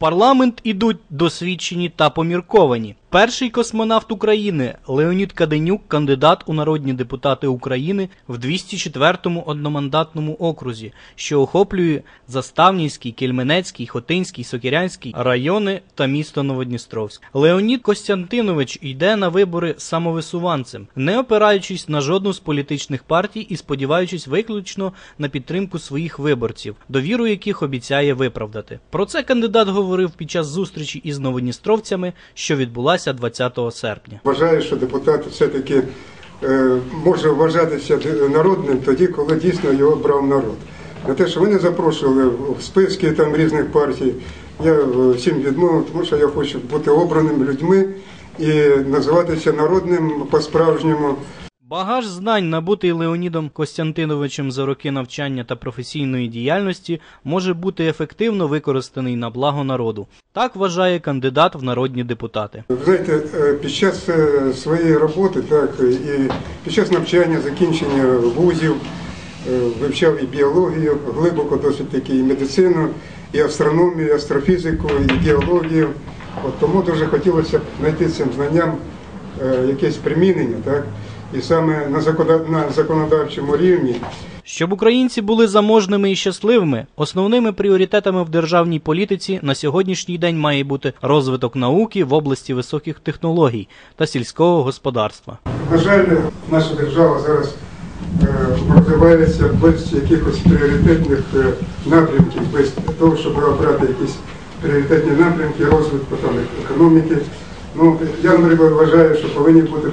парламент ідуть досвідчені та помірковані. Перший космонавт України Леонід Каденюк, кандидат у народні депутати України в 204-му одномандатному окрузі, що охоплює Заставнівський, Кельменецький, Хотинський, Сокірянський райони та місто Новодністровськ. Леонід Костянтинович йде на вибори самовисуванцем, не опираючись на жодну з політичних партій і сподіваючись виключно на підтримку своїх виборців, довіру яких обіцяє виправдати. Про це кандидат говорив під час зустрічі із новодністровцями, що відбулася 20 серпня. Вважаю, що депутат все-таки е, може вважатися народним тоді, коли дійсно його брав народ. На те, що мене запрошували в списки там різних партій, я е, всім відмовив, тому що я хочу бути обраним людьми і називатися народним по-справжньому. Багаж знань, набутий Леонідом Костянтиновичем за роки навчання та професійної діяльності, може бути ефективно використаний на благо народу. Так вважає кандидат в народні депутати. Ви знаєте, е, під час е, своєї роботи, так і під час навчання, закінчення вузів, е, вивчав і біологію, глибоко досить таки і медицину, і астрономію, і астрофізику, і геологію. От тому дуже хотілося б знайти цим знанням е, якесь примінення, так і саме на законода- законодавчому рівні. Щоб українці були заможними і щасливими, основними пріоритетами в державній політиці на сьогоднішній день має бути розвиток науки в області високих технологій та сільського господарства. На жаль, наша держава зараз е, розвивається без якихось пріоритетних е, напрямків, без того, щоб обрати якісь пріоритетні напрямки розвитку там, економіки. Ну, я, наприклад, вважаю, що повинні бути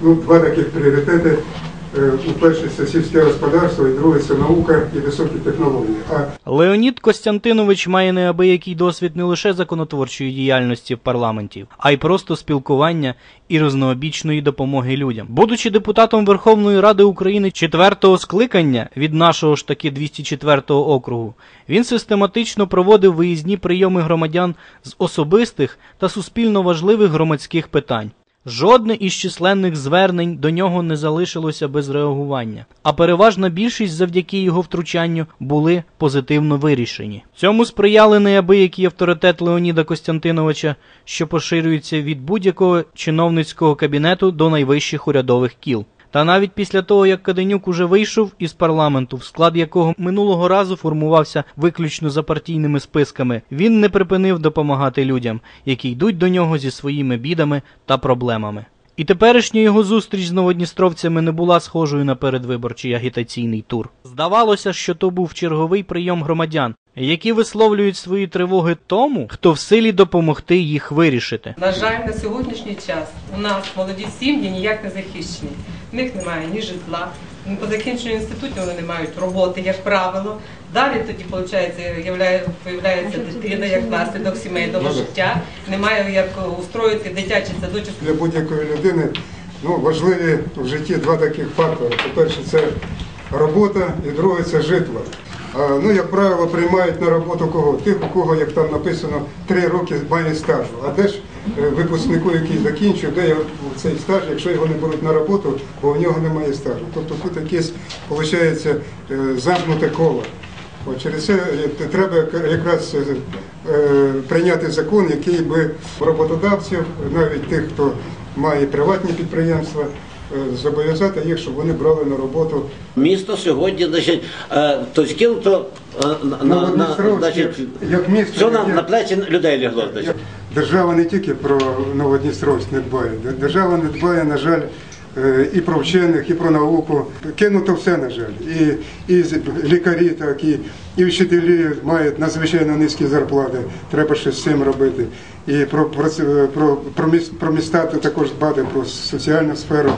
ну, два таких пріоритети. Е, перший це сільське господарство, і другий це наука і високі технології. А Леонід Костянтинович має неабиякий досвід не лише законотворчої діяльності в парламенті, а й просто спілкування і різнообічної допомоги людям. Будучи депутатом Верховної Ради України четвертого скликання від нашого ж таки 204 округу, він систематично проводив виїзні прийоми громадян з особистих та суспільно важливих громадських питань. Жодне із численних звернень до нього не залишилося без реагування, а переважна більшість завдяки його втручанню були позитивно вирішені. Цьому сприяли неабиякий авторитет Леоніда Костянтиновича, що поширюється від будь-якого чиновницького кабінету до найвищих урядових кіл. Та навіть після того, як Каденюк уже вийшов із парламенту, в склад якого минулого разу формувався виключно за партійними списками, він не припинив допомагати людям, які йдуть до нього зі своїми бідами та проблемами. І теперішня його зустріч з новодністровцями не була схожою на передвиборчий агітаційний тур. Здавалося, що то був черговий прийом громадян, які висловлюють свої тривоги тому, хто в силі допомогти їх вирішити. На жаль, на сьогоднішній час у нас молоді сім'ї ніяк не захищені. В них немає ні житла, по закінченню інститутів вони не мають роботи, як правило. Далі тоді, виходить, появляється дитина як наслідок сімейного життя. Немає як устроїти дитячий садочок. для будь-якої людини ну, важливі в житті два таких фактори. По-перше, це робота, і друге це житло. Ну, як правило, приймають на роботу кого? Тих, у кого, як там написано, три роки має стажу. А де ж випускнику, який закінчив, де цей стаж, якщо його не беруть на роботу, бо в нього немає стажу. Тобто тут якесь, виходить, е, замкнуте коло. Через це е, треба якраз е, е, прийняти закон, який би роботодавців, навіть тих, хто має приватні підприємства, е, зобов'язати їх, щоб вони брали на роботу. Місто сьогодні, значить, е, то скинуто то на, на, на, значить, як місто, все на, на плечі людей лягло. Значить. Держава не тільки про Новодністровськ не дбає. Держава не дбає, на жаль, е, і про вчених, і про науку. Кинуто все, на жаль. І, і лікарі, так, і, і вчителі мають надзвичайно низькі зарплати. Треба щось з цим робити. І про, про, про, про, про міста також дбати, про соціальну сферу.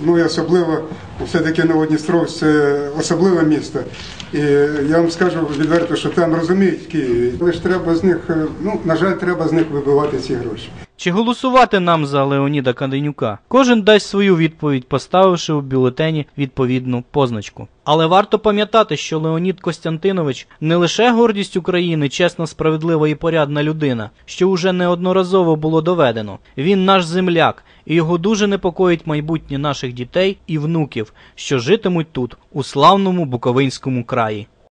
Ну і особливо, все-таки Новодністровськ це особливе місто. І я вам скажу відверто, що там розуміють в. Але треба з них, е, ну, на жаль, треба з них вибивати ці гроші. Чи голосувати нам за Леоніда Каденюка? Кожен дасть свою відповідь, поставивши у бюлетені відповідну позначку. Але варто пам'ятати, що Леонід Костянтинович не лише гордість України, чесна, справедлива і порядна людина, що уже неодноразово було доведено. Він наш земляк, і його дуже непокоїть майбутнє наших дітей і внуків, що житимуть тут, у славному Буковинському краї.